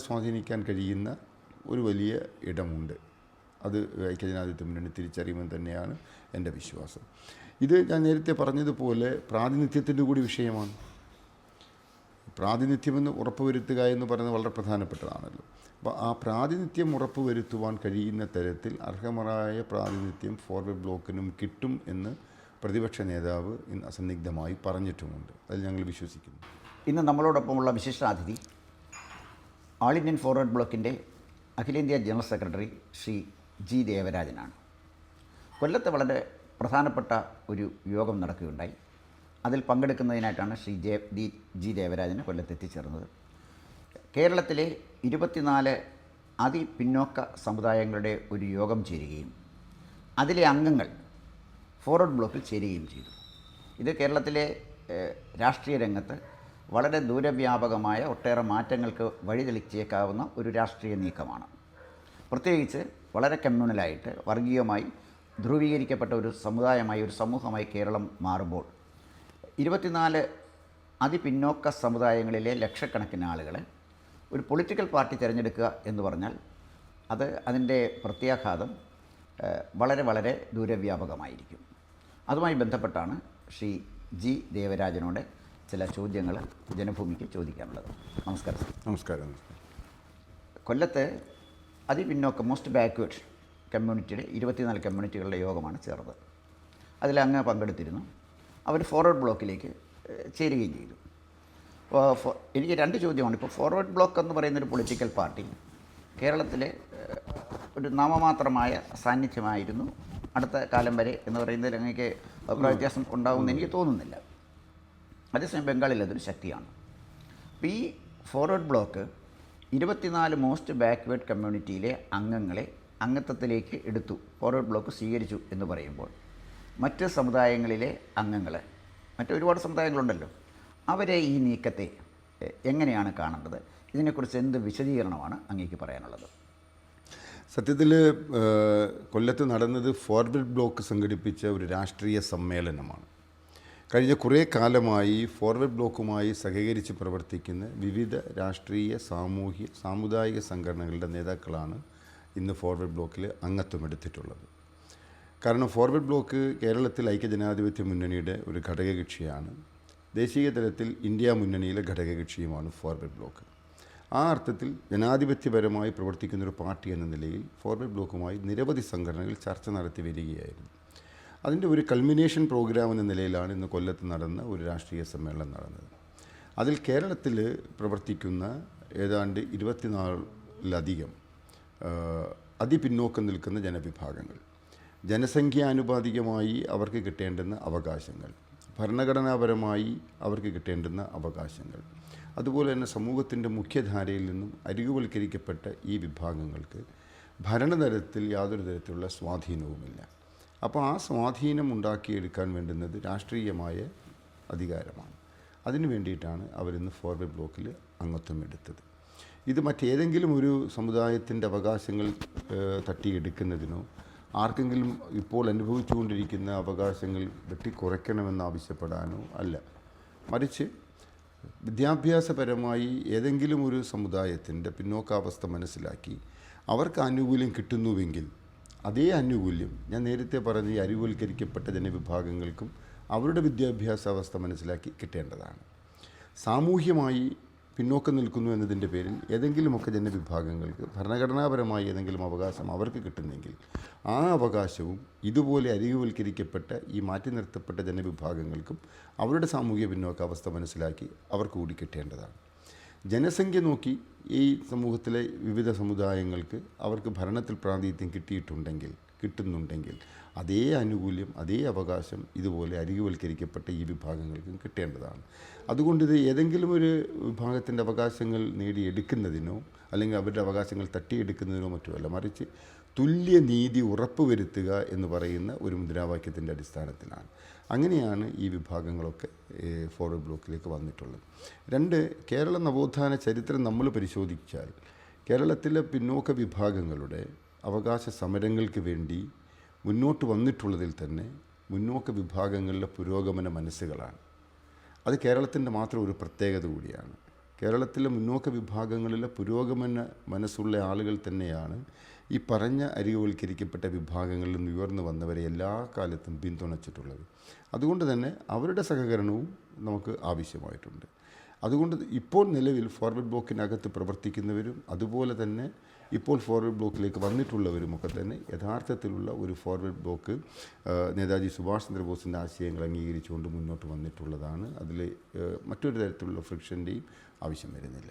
സ്വാധീനിക്കാൻ കഴിയുന്ന ഒരു വലിയ ഇടമുണ്ട്. അത് ഐക്യജനാധിപത്യ മുന്നണി തിരിച്ചറിയുമെന്ന് തന്നെയാണ് എന്റെ വിശ്വാസം. ഇത് ഞാൻ നേരത്തെ പറഞ്ഞതുപോലെ പ്രാതിനിധ്യത്തിന്റെ കൂടി വിഷയമാണ്. പ്രാതിനിധ്യമെന്ന് ഉറപ്പുവരുത്തുക എന്ന് പറയുന്നത് വളരെ പ്രധാനപ്പെട്ടതാണല്ലോ. അപ്പോൾ ആ പ്രാതിനിധ്യം ഉറപ്പുവരുത്തുവാൻ കഴിയുന്ന തരത്തിൽ അർഹമറായ പ്രാതിനിധ്യം ഫോർവേഡ് ബ്ലോക്കിനും കിട്ടും എന്ന് പ്രതിപക്ഷ നേതാവ് ഇന്ന് അസന്നിഗ്ധമായി പറഞ്ഞിട്ടുമുണ്ട്. അതിൽ ഞങ്ങൾ വിശ്വസിക്കുന്നു. ഇന്ന് നമ്മളോടൊപ്പമുള്ള വിശിഷ്ടാതിഥി ആൾ ഇന്ത്യൻ ഫോർവേഡ് ബ്ലോക്കിന്റെ അഖിലേന്ത്യാ ജനറൽ സെക്രട്ടറി ശ്രീ ജി ദേവരാജനാണ്. കൊല്ലത്ത് വളരെ പ്രധാനപ്പെട്ട ഒരു യോഗം നടക്കുകയുണ്ടായി. അതിൽ പങ്കെടുക്കുന്നതിനായിട്ടാണ് ശ്രീ ജെ ഡി ജി ദേവരാജന് കൊല്ലത്ത് എത്തിച്ചേർന്നത്. കേരളത്തിലെ ഇരുപത്തിനാല് അതിപിന്നോക്ക സമുദായങ്ങളുടെ ഒരു യോഗം ചേരുകയും അതിലെ അംഗങ്ങൾ ഫോർവേഡ് ബ്ലോക്കിൽ ചേരുകയും ചെയ്തു. ഇത് കേരളത്തിലെ രാഷ്ട്രീയ രംഗത്ത് വളരെ ദൂരവ്യാപകമായ ഒട്ടേറെ മാറ്റങ്ങൾക്ക് വഴിതെളിച്ചേക്കാവുന്ന ഒരു രാഷ്ട്രീയ നീക്കമാണ്. പ്രത്യേകിച്ച് വളരെ കമ്മ്യൂണലായിട്ട് വർഗീയമായി ധ്രുവീകരിക്കപ്പെട്ട ഒരു സമുദായമായി ഒരു സമൂഹമായി കേരളം മാറുമ്പോൾ ഇരുപത്തിനാല് അതിപിന്നോക്ക സമുദായങ്ങളിലെ ലക്ഷക്കണക്കിന് ആളുകളെ ഒരു പൊളിറ്റിക്കൽ പാർട്ടി തിരഞ്ഞെടുക്കുക എന്ന് പറഞ്ഞാൽ അത് അതിന്റെ പ്രത്യാഘാതം വളരെ വളരെ ദൂരവ്യാപകമായിരിക്കും. അതുമായി ബന്ധപ്പെട്ടാണ് ശ്രീ ജി ദേവരാജനോട് ചില ചോദ്യങ്ങൾ ജനഭൂമിക്ക് ചോദിക്കാനുള്ളത്. നമസ്കാരം നമസ്കാരം കൊല്ലത്ത് അതിപിന്നോക്കം മോസ്റ്റ് ബാക്ക്വേഡ് കമ്മ്യൂണിറ്റിയുടെ ഇരുപത്തിനാല് കമ്മ്യൂണിറ്റികളുടെ യോഗമാണ് ചേർന്നത്. അതിൽ അങ്ങ് പങ്കെടുത്തിരുന്നു. അവർ ഫോർവേഡ് ബ്ലോക്കിലേക്ക് ചേരുകയും ചെയ്തു. അപ്പോൾ എനിക്ക് രണ്ട് ചോദ്യമാണ്. ഇപ്പോൾ ഫോർവേഡ് ബ്ലോക്ക് എന്ന് പറയുന്നൊരു പൊളിറ്റിക്കൽ പാർട്ടി കേരളത്തിലെ ഒരു നാമമാത്രമായ സാന്നിധ്യമായിരുന്നു അടുത്ത കാലം വരെ എന്ന് പറയുന്നതിൽ അങ്ങേക്ക് അഭിപ്രായ വ്യത്യാസം ഉണ്ടാകുമെന്ന് എനിക്ക് തോന്നുന്നില്ല. അതേസമയം ബംഗാളിൽ അതൊരു ശക്തിയാണ്. അപ്പോൾ ഈ ഫോർവേഡ് ബ്ലോക്ക് ഇരുപത്തിനാല് മോസ്റ്റ് ബാക്ക്വേർഡ് കമ്മ്യൂണിറ്റിയിലെ അംഗങ്ങളെ അംഗത്വത്തിലേക്ക് എടുത്തു. ഫോർവേഡ് ബ്ലോക്ക് സ്വീകരിച്ചു എന്ന് പറയുമ്പോൾ മറ്റ് സമുദായങ്ങളിലെ അംഗങ്ങൾ മറ്റൊരുപാട് സമുദായങ്ങളുണ്ടല്ലോ അവരെ ഈ നീക്കത്തെ എങ്ങനെയാണ് കാണേണ്ടത്? ഇതിനെക്കുറിച്ച് എന്ത് വിശദീകരണമാണ് അങ്ങേക്ക് പറയാനുള്ളത്? സത്യത്തിൽ കൊല്ലത്ത് നടന്നത് ഫോർവേഡ് ബ്ലോക്ക് സംഘടിപ്പിച്ച ഒരു രാഷ്ട്രീയ സമ്മേളനമാണ്. കഴിഞ്ഞ കുറേ കാലമായി ഫോർവേഡ് ബ്ലോക്കുമായി സഹകരിച്ച് പ്രവർത്തിക്കുന്ന വിവിധ രാഷ്ട്രീയ സാമൂഹ്യ സാമുദായിക സംഘടനകളുടെ നേതാക്കളാണ് ഇന്ന് ഫോർവേഡ് ബ്ലോക്കിൽ അംഗത്വം എടുത്തിട്ടുള്ളത്. കാരണം ഫോർവേഡ് ബ്ലോക്ക് കേരളത്തിൽ ഐക്യജനാധിപത്യ മുന്നണിയുടെ ഒരു ഘടകകക്ഷിയാണ്. ദേശീയ തലത്തിൽ ഇന്ത്യ മുന്നണിയിലെ ഘടകകക്ഷിയുമാണ് ഫോർവേഡ് ബ്ലോക്ക്. ആ അർത്ഥത്തിൽ ജനാധിപത്യപരമായി പ്രവർത്തിക്കുന്ന ഒരു പാർട്ടി എന്ന നിലയിൽ ഫോർവേഡ് ബ്ലോക്കുമായി നിരവധി സംഘടനകൾ ചർച്ച നടത്തി വരികയായിരുന്നു. അതിന്റെ ഒരു കൾമിനേഷൻ പ്രോഗ്രാം എന്ന നിലയിലാണ് ഇന്ന് കൊല്ലത്ത് നടന്ന ഒരു രാഷ്ട്രീയ സമ്മേളനം നടന്നത്. അതിൽ കേരളത്തിൽ പ്രവർത്തിക്കുന്ന ഏതാണ്ട് ഇരുപത്തിനാലിലധികം അതിപിന്നോക്കം നിൽക്കുന്ന ജനവിഭാഗങ്ങൾ ജനസംഖ്യാനുപാതികമായി അവർക്ക് കിട്ടേണ്ടുന്ന അവകാശങ്ങൾ ഭരണഘടനാപരമായി അവർക്ക് കിട്ടേണ്ടുന്ന അവകാശങ്ങൾ അതുപോലെ തന്നെ സമൂഹത്തിന്റെ മുഖ്യധാരയിൽ നിന്നും അരികുവൽക്കരിക്കപ്പെട്ട ഈ വിഭാഗങ്ങൾക്ക് ഭരണതലത്തിൽ യാതൊരു തരത്തിലുള്ള സ്വാധീനവുമില്ല. അപ്പോൾ ആ സ്വാധീനം ഉണ്ടാക്കിയെടുക്കാൻ വേണ്ടുന്നത് രാഷ്ട്രീയമായ അധികാരമാണ്. അതിനു വേണ്ടിയിട്ടാണ് അവരിന്ന് ഫോർവേഡ് ബ്ലോക്കിൽ അംഗത്വം എടുത്തത്. ഇത് മറ്റേതെങ്കിലും ഒരു സമുദായത്തിന്റെ അവകാശങ്ങൾ തട്ടിയെടുക്കുന്നതിനോ ആർക്കെങ്കിലും ഇപ്പോൾ അനുഭവിച്ചുകൊണ്ടിരിക്കുന്ന അവകാശങ്ങൾ വെട്ടിക്കുറയ്ക്കണമെന്ന് ആവശ്യപ്പെടാനോ അല്ല. മറിച്ച് വിദ്യാഭ്യാസപരമായി ഏതെങ്കിലും ഒരു സമുദായത്തിന്റെ പിന്നോക്കാവസ്ഥ മനസ്സിലാക്കി അവർക്ക് ആനുകൂല്യം കിട്ടുന്നുവെങ്കിൽ അതേ ആനുകൂല്യം ഞാൻ നേരത്തെ പറഞ്ഞ ഈ അരിവൽക്കരിക്കപ്പെട്ട ജനവിഭാഗങ്ങൾക്കും അവരുടെ വിദ്യാഭ്യാസ അവസ്ഥ മനസ്സിലാക്കി കിട്ടേണ്ടതാണ്. സാമൂഹ്യമായി പിന്നോക്കം നിൽക്കുന്നു എന്നതിന്റെ പേരിൽ ഏതെങ്കിലുമൊക്കെ ജനവിഭാഗങ്ങൾക്ക് ഭരണഘടനാപരമായി ഏതെങ്കിലും അവകാശം അവർക്ക് കിട്ടുന്നെങ്കിൽ ആ അവകാശവും ഇതുപോലെ അരികുവൽക്കരിക്കപ്പെട്ട ഈ മാറ്റി നിർത്തപ്പെട്ട ജനവിഭാഗങ്ങൾക്കും അവരുടെ സാമൂഹിക പിന്നോക്കാവസ്ഥ മനസ്സിലാക്കി അവർക്ക് കൂടി കിട്ടേണ്ടതാണ്. ജനസംഖ്യ നോക്കി ഈ സമൂഹത്തിലെ വിവിധ സമുദായങ്ങൾക്ക് അവർക്ക് ഭരണത്തിൽ പ്രാതിനിധ്യം കിട്ടിയിട്ടുണ്ടെങ്കിൽ കിട്ടുന്നുണ്ടെങ്കിൽ അതേ ആനുകൂല്യം അതേ അവകാശം ഇതുപോലെ അരികുവൽക്കരിക്കപ്പെട്ട ഈ വിഭാഗങ്ങൾക്കും കിട്ടേണ്ടതാണ്. അതുകൊണ്ട് ഇത് ഏതെങ്കിലും ഒരു വിഭാഗത്തിന്റെ അവകാശങ്ങൾ നേടിയെടുക്കുന്നതിനോ അല്ലെങ്കിൽ അവരുടെ അവകാശങ്ങൾ തട്ടിയെടുക്കുന്നതിനോ മറ്റുമല്ല മറിച്ച് തുല്യനീതി ഉറപ്പുവരുത്തുക എന്ന് പറയുന്ന ഒരു മുദ്രാവാക്യത്തിന്റെ അടിസ്ഥാനത്തിലാണ്. അങ്ങനെയാണ് ഈ വിഭാഗങ്ങളൊക്കെ ഫോർവേഡ് ബ്ലോക്കിലേക്ക് വന്നിട്ടുള്ളത്. രണ്ട് കേരള നവോത്ഥാന ചരിത്രം നമ്മൾ പരിശോധിച്ചാൽ കേരളത്തിലെ പിന്നോക്ക വിഭാഗങ്ങളുടെ അവകാശ സമരങ്ങൾക്ക് വേണ്ടി മുന്നോട്ട് വന്നിട്ടുള്ളതിൽ തന്നെ മുന്നോക്ക വിഭാഗങ്ങളിലെ പുരോഗമന മനസ്സുകളാണ്. അത് കേരളത്തിന്റെ മാത്രം ഒരു പ്രത്യേകത കൂടിയാണ്. കേരളത്തിലെ മുന്നോക്ക വിഭാഗങ്ങളിലെ പുരോഗമന മനസ്സുള്ള ആളുകൾ തന്നെയാണ് ഈ പറഞ്ഞ അരികവൽക്കരിക്കപ്പെട്ട വിഭാഗങ്ങളിൽ നിന്ന് ഉയർന്നു വന്നവരെ എല്ലാ കാലത്തും പിന്തുണച്ചിട്ടുള്ളത്. അതുകൊണ്ട് തന്നെ അവരുടെ സഹകരണവും നമുക്ക് ആവശ്യമായിട്ടുണ്ട്. അതുകൊണ്ട് ഇപ്പോൾ നിലവിൽ ഫോർവേഡ് ബ്ലോക്കിനകത്ത് പ്രവർത്തിക്കുന്നവരും അതുപോലെ തന്നെ ഇപ്പോൾ ഫോർവേഡ് ബ്ലോക്കിലേക്ക് വന്നിട്ടുള്ളവരുമൊക്കെ തന്നെ യഥാർത്ഥത്തിലുള്ള ഒരു ഫോർവേഡ് ബ്ലോക്ക് നേതാജി സുഭാഷ് ചന്ദ്രബോസിന്റെ ആശയങ്ങൾ അംഗീകരിച്ചുകൊണ്ട് മുന്നോട്ട് വന്നിട്ടുള്ളതാണ്. അതിൽ മറ്റൊരു തരത്തിലുള്ള ഫ്രിക്ഷന്റെയും ആവശ്യം വരുന്നില്ല.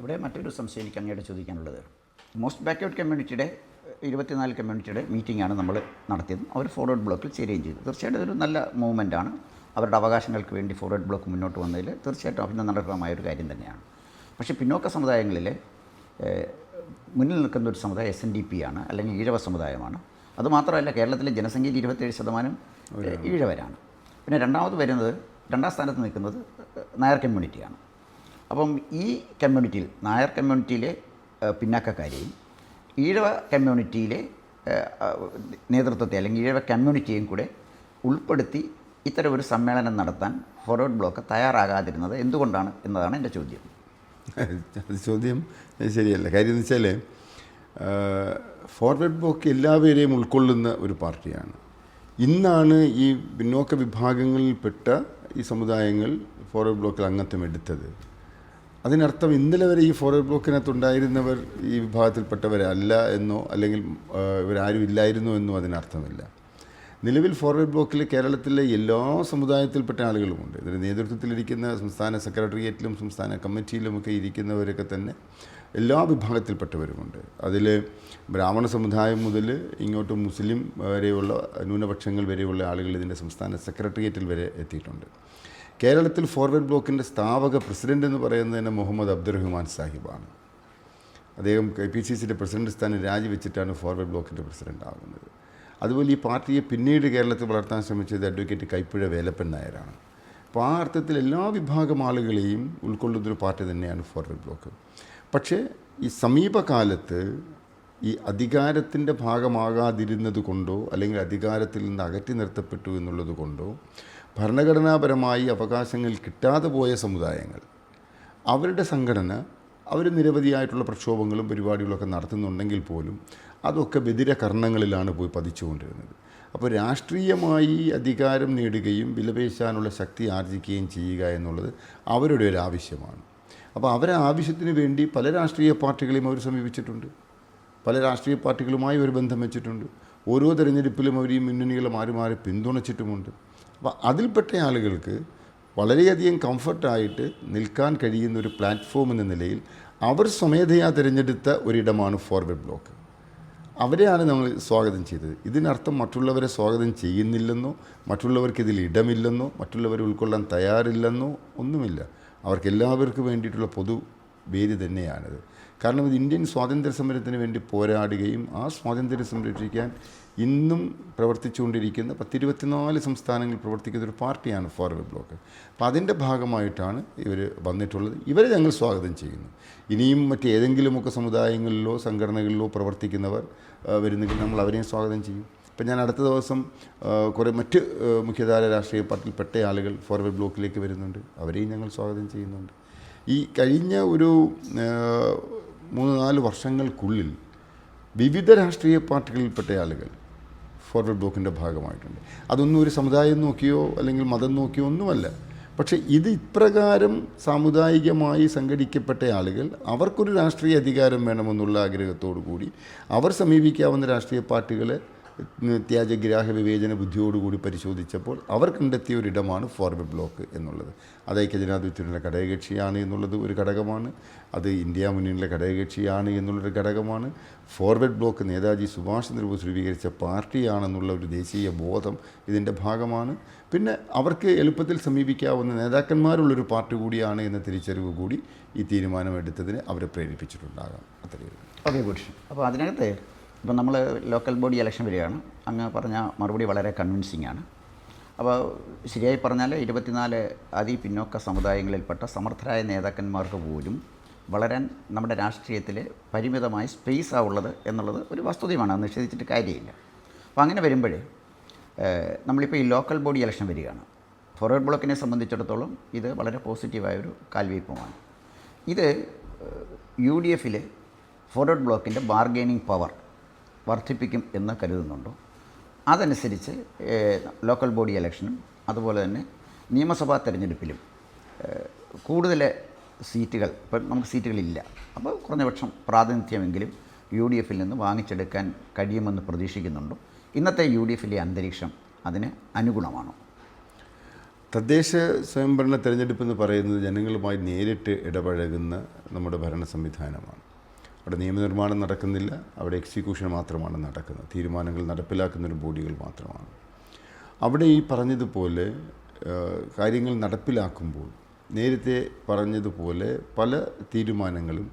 ഇവിടെ മറ്റൊരു സംശയം എനിക്ക് അങ്ങോട്ട് ചോദിക്കാനുള്ളത്. മോസ്റ്റ് ബാക്ക്വേർഡ് കമ്മ്യൂണിറ്റിയുടെ ഇരുപത്തിനാല് കമ്മ്യൂണിറ്റിയുടെ മീറ്റിംഗാണ് നമ്മൾ നടത്തിയത്. അവർ ഫോർവേഡ് ബ്ലോക്കിൽ ചേരുകയും ചെയ്തു. തീർച്ചയായിട്ടും ഒരു നല്ല മൂവ്മെന്റാണ് അവരുടെ അവകാശങ്ങൾക്ക് വേണ്ടി ഫോർവേഡ് ബ്ലോക്ക് മുന്നോട്ട് വന്നതിൽ തീർച്ചയായിട്ടും അഭിനന്ദനകരമായ ഒരു കാര്യം തന്നെയാണ്. പക്ഷേ പിന്നോക്ക സമുദായങ്ങളിൽ മുന്നിൽ നിൽക്കുന്ന ഒരു സമുദായം എസ് എൻ ഡി പി ആണ് അല്ലെങ്കിൽ ഈഴവ സമുദായമാണ്. അതുമാത്രമല്ല കേരളത്തിലെ ജനസംഖ്യയിൽ ഇരുപത്തേഴ് ശതമാനം ഈഴവരാണ്. പിന്നെ രണ്ടാമത് വരുന്നത് രണ്ടാം സ്ഥാനത്ത് നിൽക്കുന്നത് നായർ കമ്മ്യൂണിറ്റിയാണ് അപ്പം ഈ കമ്മ്യൂണിറ്റിയിൽ നായർ കമ്മ്യൂണിറ്റിയിലെ പിന്നാക്കക്കാരെയും ഈഴവ കമ്മ്യൂണിറ്റിയിലെ നേതൃത്വത്തെ അല്ലെങ്കിൽ ഈഴവ കമ്മ്യൂണിറ്റിയെയും കൂടെ ഉൾപ്പെടുത്തി ഇത്തരം ഒരു സമ്മേളനം നടത്താൻ ഫോർവേഡ് ബ്ലോക്ക് തയ്യാറാകാതിരുന്നത് എന്തുകൊണ്ടാണ് എന്നതാണ് എന്റെ ചോദ്യം. ചോദ്യം ശരിയല്ല. കാര്യം എന്ന് വെച്ചാൽ ഫോർവേഡ് ബ്ലോക്ക് എല്ലാവരെയും ഉൾക്കൊള്ളുന്ന ഒരു പാർട്ടിയാണ്. ഇന്നാണ് ഈ പിന്നോക്ക വിഭാഗങ്ങളിൽപ്പെട്ട ഈ സമുദായങ്ങൾ ഫോർവേഡ് ബ്ലോക്കിൽ അംഗത്വം എടുത്തത്. അതിനർത്ഥം ഇന്നലെ വരെ ഈ ഫോർവേഡ് ബ്ലോക്കിനകത്തുണ്ടായിരുന്നവർ ഈ വിഭാഗത്തിൽപ്പെട്ടവരല്ല എന്നോ അല്ലെങ്കിൽ ഇവരാരും ഇല്ലായിരുന്നോ എന്നോ അതിനർത്ഥമില്ല. നിലവിൽ ഫോർവേഡ് ബ്ലോക്കിൽ കേരളത്തിലെ എല്ലാ സമുദായത്തിൽപ്പെട്ട ആളുകളുമുണ്ട്. ഇതിന് നേതൃത്വത്തിലിരിക്കുന്ന സംസ്ഥാന സെക്രട്ടേറിയറ്റിലും സംസ്ഥാന കമ്മിറ്റിയിലുമൊക്കെ ഇരിക്കുന്നവരൊക്കെ തന്നെ എല്ലാ വിഭാഗത്തിൽപ്പെട്ടവരുമുണ്ട്. അതിൽ ബ്രാഹ്മണ സമുദായം മുതൽ ഇങ്ങോട്ട് മുസ്ലിം വരെയുള്ള ന്യൂനപക്ഷങ്ങൾ വരെയുള്ള ആളുകൾ ഇതിന്റെ സംസ്ഥാന സെക്രട്ടേറിയറ്റിൽ വരെ എത്തിയിട്ടുണ്ട്. കേരളത്തിൽ ഫോർവേഡ് ബ്ലോക്കിന്റെ സ്ഥാപക പ്രസിഡന്റ് എന്ന് പറയുന്നത് തന്നെ മുഹമ്മദ് അബ്ദുറഹ്മാൻ സാഹിബാണ്. അദ്ദേഹം കെ പി സി സിയുടെ പ്രസിഡന്റ് സ്ഥാനം രാജിവെച്ചിട്ടാണ് ഫോർവേഡ് ബ്ലോക്കിന്റെ പ്രസിഡന്റ് ആകുന്നത് അതുപോലെ ഈ പാർട്ടിയെ പിന്നീട് കേരളത്തിൽ വളർത്താൻ ശ്രമിച്ചത് അഡ്വക്കേറ്റ് കൈപ്പുഴ വേലപ്പൻ നായരാണ്. അപ്പോൾ ആ അർത്ഥത്തിൽ എല്ലാ വിഭാഗം ആളുകളെയും ഉൾക്കൊള്ളുന്നൊരു പാർട്ടി തന്നെയാണ് ഫോർവേഡ് ബ്ലോക്ക്. പക്ഷേ ഈ സമീപകാലത്ത് ഈ അധികാരത്തിന്റെ ഭാഗമാകാതിരുന്നത് കൊണ്ടോ അല്ലെങ്കിൽ അധികാരത്തിൽ നിന്ന് അകറ്റി നിർത്തപ്പെട്ടു എന്നുള്ളത് കൊണ്ടോ ഭരണഘടനാപരമായി അവകാശങ്ങൾ കിട്ടാതെ പോയ സമുദായങ്ങൾ അവരുടെ സംഘടന അവർ നിരവധിയായിട്ടുള്ള പ്രക്ഷോഭങ്ങളും പരിപാടികളൊക്കെ നടത്തുന്നുണ്ടെങ്കിൽ പോലും അതൊക്കെ ബദിര കർണങ്ങളിലാണ് പോയി പതിച്ചുകൊണ്ടിരുന്നത്. അപ്പോൾ രാഷ്ട്രീയമായി അധികാരം നേടുകയും വിലപേശാനുള്ള ശക്തി ആർജിക്കുകയും ചെയ്യുക എന്നുള്ളത് അവരുടെ ഒരു ആവശ്യമാണ്. അപ്പോൾ അവരെ ആവശ്യത്തിന് വേണ്ടി പല രാഷ്ട്രീയ പാർട്ടികളെയും അവർ സമീപിച്ചിട്ടുണ്ട്. പല രാഷ്ട്രീയ പാർട്ടികളുമായി ഒരു ബന്ധം വെച്ചിട്ടുണ്ട്. ഓരോ തെരഞ്ഞെടുപ്പിലും അവർ ഈ മുന്നണികളെ മാറി മാറി പിന്തുണച്ചിട്ടുമുണ്ട്. അപ്പോൾ അതിൽപ്പെട്ട ആളുകൾക്ക് വളരെയധികം കംഫർട്ടായിട്ട് നിൽക്കാൻ കഴിയുന്ന ഒരു പ്ലാറ്റ്ഫോം എന്ന നിലയിൽ അവർ സ്വമേധയാ തിരഞ്ഞെടുത്ത ഒരിടമാണ് ഫോർവേഡ് ബ്ലോക്ക്. അവരെയാണ് നമ്മൾ സ്വാഗതം ചെയ്തത്. ഇതിനർത്ഥം മറ്റുള്ളവരെ സ്വാഗതം ചെയ്യുന്നില്ലെന്നോ മറ്റുള്ളവർക്ക് ഇതിൽ ഇടമില്ലെന്നോ മറ്റുള്ളവരെ ഉൾക്കൊള്ളാൻ തയ്യാറില്ലെന്നോ ഒന്നുമില്ല. അവർക്ക് എല്ലാവർക്കും വേണ്ടിയിട്ടുള്ള പൊതു വേദി തന്നെയാണിത്. കാരണം ഇത് ഇന്ത്യൻ സ്വാതന്ത്ര്യ സമരത്തിന് വേണ്ടി പോരാടുകയും ആ സ്വാതന്ത്ര്യം സംരക്ഷിക്കാൻ ഇന്നും പ്രവർത്തിച്ചുകൊണ്ടിരിക്കുന്ന പത്തിരുപത്തിനാല് സംസ്ഥാനങ്ങളിൽ പ്രവർത്തിക്കുന്ന ഒരു പാർട്ടിയാണ് ഫോർവേഡ് ബ്ലോക്ക്. അപ്പോൾ അതിന്റെ ഭാഗമായിട്ടാണ് ഇവർ വന്നിട്ടുള്ളത്. ഇവരെ ഞങ്ങൾ സ്വാഗതം ചെയ്യുന്നു. ഇനിയും മറ്റേതെങ്കിലുമൊക്കെ സമുദായങ്ങളിലോ സംഘടനകളിലോ പ്രവർത്തിക്കുന്നവർ വരുന്നെങ്കിൽ നമ്മൾ അവരെയും സ്വാഗതം ചെയ്യും. ഇപ്പം ഞാൻ അടുത്ത ദിവസം കുറേ മറ്റ് മുഖ്യധാര രാഷ്ട്രീയ പാർട്ടിയിൽപ്പെട്ട ആളുകൾ ഫോർവേഡ് ബ്ലോക്കിലേക്ക് വരുന്നുണ്ട്. അവരെയും ഞങ്ങൾ സ്വാഗതം ചെയ്യുന്നുണ്ട്. ഈ കഴിഞ്ഞ ഒരു മൂന്ന് നാല് വർഷങ്ങൾക്കുള്ളിൽ വിവിധ രാഷ്ട്രീയ പാർട്ടികളിൽപ്പെട്ട ആളുകൾ ഫോർവേഡ് ബ്ലോക്കിന്റെ ഭാഗമായിട്ടുണ്ട്. അതൊന്നും ഒരു സമുദായം നോക്കിയോ അല്ലെങ്കിൽ മതം നോക്കിയോ ഒന്നുമല്ല. പക്ഷേ ഇത് ഇപ്രകാരം സാമുദായികമായി സംഘടിക്കപ്പെട്ട ആളുകൾ അവർക്കൊരു രാഷ്ട്രീയ അധികാരം വേണമെന്നുള്ള ആഗ്രഹത്തോടു കൂടി അവർ സമീപിക്കാവുന്ന രാഷ്ട്രീയ പാർട്ടികളെ ത്യാജഗ്രാഹ വിവേചന ബുദ്ധിയോടുകൂടി പരിശോധിച്ചപ്പോൾ അവർ കണ്ടെത്തിയ ഒരിടമാണ് ഫോർവേഡ് ബ്ലോക്ക് എന്നുള്ളത്. അത് ഐക്യജനാധിപത്യത്തിനുള്ള ഘടകകക്ഷിയാണ് എന്നുള്ളത് ഒരു ഘടകമാണ്. അത് ഇന്ത്യ മുന്നണിയിലെ ഘടകകക്ഷിയാണ് എന്നുള്ളൊരു ഘടകമാണ്. ഫോർവേഡ് ബ്ലോക്ക് നേതാജി സുഭാഷ് ചന്ദ്രബോസ് രൂപീകരിച്ച പാർട്ടിയാണെന്നുള്ള ഒരു ദേശീയ ബോധം ഇതിന്റെ ഭാഗമാണ്. പിന്നെ അവർക്ക് എളുപ്പത്തിൽ സമീപിക്കാവുന്ന നേതാക്കന്മാരുള്ളൊരു പാർട്ടി കൂടിയാണ് എന്ന തിരിച്ചറിവ് കൂടി ഈ തീരുമാനമെടുത്തതിന് അവരെ പ്രേരിപ്പിച്ചിട്ടുണ്ടാകാം. അത്രയും ഓക്കെ അപ്പോൾ അതിനകത്ത് ഇപ്പം നമ്മൾ ലോക്കൽ ബോഡി ഇലക്ഷൻ വരികയാണ്. അങ്ങ് പറഞ്ഞ മറുപടി വളരെ കൺവിൻസിംഗ് ആണ്. അപ്പോൾ ശരിയായി പറഞ്ഞാൽ ഇരുപത്തിനാല് അതി പിന്നോക്ക സമുദായങ്ങളിൽപ്പെട്ട സമർത്ഥരായ നേതാക്കന്മാർക്ക് പോലും വളരാൻ നമ്മുടെ രാഷ്ട്രീയത്തിൽ പരിമിതമായ സ്പേസ് ആവുള്ളത് എന്നുള്ളത് ഒരു വസ്തുതയുമാണ്. നിഷേധിച്ചിട്ട് കാര്യമില്ല. അപ്പോൾ അങ്ങനെ വരുമ്പോൾ നമ്മളിപ്പോൾ ഈ ലോക്കൽ ബോഡി ഇലക്ഷൻ വരികയാണ്. ഫോർവേഡ് ബ്ലോക്കിനെ സംബന്ധിച്ചിടത്തോളം ഇത് വളരെ പോസിറ്റീവായൊരു കാൽവയ്പമാണ് ഇത് യു ഡി എഫിൽ ഫോർവേഡ് ബ്ലോക്കിന്റെ ബാർഗെയിനിങ് പവർ വർദ്ധിപ്പിക്കും എന്ന് കരുതുന്നുണ്ടോ? അതനുസരിച്ച് ലോക്കൽ ബോഡി ഇലക്ഷനും അതുപോലെ തന്നെ നിയമസഭാ തെരഞ്ഞെടുപ്പിലും കൂടുതൽ സീറ്റുകൾ ഇപ്പം നമുക്ക് സീറ്റുകളില്ല. അപ്പോൾ കുറഞ്ഞപക്ഷം പ്രാതിനിധ്യമെങ്കിലും യു ഡി എഫിൽ നിന്ന് വാങ്ങിച്ചെടുക്കാൻ കഴിയുമെന്ന് പ്രതീക്ഷിക്കുന്നുണ്ടോ. ഇന്നത്തെ യു ഡി എഫിലെ അന്തരീക്ഷം അതിന് അനുഗുണമാണോ തദ്ദേശ സ്വയംഭരണ തെരഞ്ഞെടുപ്പ് എന്ന് പറയുന്നത് ജനങ്ങളുമായി നേരിട്ട് ഇടപഴകുന്ന നമ്മുടെ ഭരണ സംവിധാനമാണ്. അവിടെ നിയമനിർമ്മാണം നടക്കുന്നില്ല അവിടെ എക്സിക്യൂഷൻ മാത്രമാണ് നടക്കുന്നത്. തീരുമാനങ്ങൾ നടപ്പിലാക്കുന്ന ഒരു ബോഡികൾ മാത്രമാണ്. അവിടെ ഈ പറഞ്ഞതുപോലെ കാര്യങ്ങൾ നടപ്പിലാക്കുമ്പോൾ നേരത്തെ പറഞ്ഞതുപോലെ പല തീരുമാനങ്ങളും